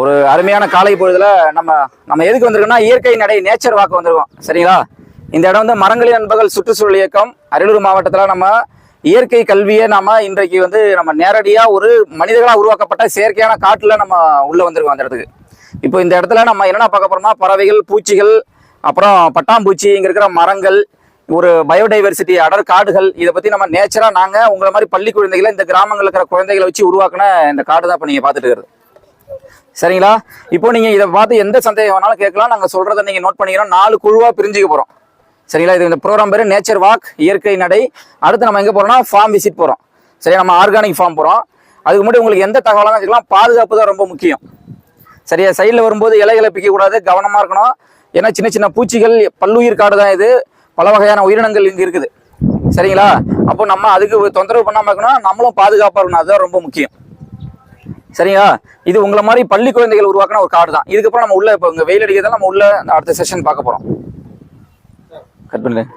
ஒரு அருமையான காலை பொழுதுல நம்ம நம்ம எதுக்கு வந்திருக்கோம்னா இயற்கை நடை நேச்சர் வாக்கு வந்திருக்கோம். சரிங்களா? இந்த இடம் வந்து மரங்களின் நண்பர்கள் சுற்றுச்சூழல் இயக்கம். அரியலூர் மாவட்டத்தில் நம்ம இயற்கை கல்வியை நாம இன்றைக்கு வந்து நம்ம நேரடியாக ஒரு மனிதர்களாக உருவாக்கப்பட்ட செயற்கையான காட்டில் நம்ம உள்ளே வந்திருக்கோம் அந்த இடத்துக்கு. இப்போ இந்த இடத்துல நம்ம என்னென்ன பார்க்க போறோம்னா பறவைகள் பூச்சிகள் அப்புறம் பட்டாம்பூச்சி இங்கே இருக்கிற மரங்கள் ஒரு பயோடைவர்சிட்டி அடர் காடுகள் இதை பற்றி நம்ம நேச்சராக நாங்கள் உங்களை மாதிரி பள்ளி குழந்தைகளை இந்த கிராமங்களில் இருக்கிற குழந்தைகளை வச்சு உருவாக்குன இந்த காடு தான் இப்போ நீங்கள் பார்த்துட்டு இருக்கிறது. சரிங்களா? இப்போ நீங்க இதை பார்த்து எந்த சந்தேகம் வேணாலும் கேட்கலாம். நாங்க சொல்கிறத நீங்க நோட் பண்ணிக்கிறோம். நாலு குழுவா பிரிஞ்சுக்க போறோம். சரிங்களா? இது இந்த ப்ரோக்ராம் பேரு நேச்சர் வாக் இயற்கை நடை. அடுத்து நம்ம எங்க போறோம்னா ஃபார்ம் விசிட் போறோம். சரி நம்ம ஆர்கானிக் ஃபார்ம் போறோம். அதுக்கு முன்னாடி உங்களுக்கு எந்த தகவலாக வச்சுக்கலாம் பாதுகாப்பு தான் ரொம்ப முக்கியம். சரியா? சைடில் வரும்போது இலைகளை பிக்க கூடாது. கவனமா இருக்கணும். ஏன்னா சின்ன சின்ன பூச்சிகள் பல்லுயிர் காடு தான் இது. பல வகையான உயிரினங்கள் இங்கே இருக்குது. சரிங்களா? அப்போ நம்ம அதுக்கு தொந்தரவு பண்ணாமல் இருக்கணும். நம்மளும் பாதுகாப்பாக இருக்கணும். அதுதான் ரொம்ப முக்கியம். சரிங்களா இது உங்களை மாதிரி பள்ளி குழந்தைகள் உருவாக்கின ஒரு கார்டு தான். இதுக்கப்புறம் நம்ம உள்ள இப்போ இங்கே வெயில் அடிக்கிறதால நம்ம உள்ள அடுத்த செஷன் பார்க்க போறோம். கட் பண்ணுறேன்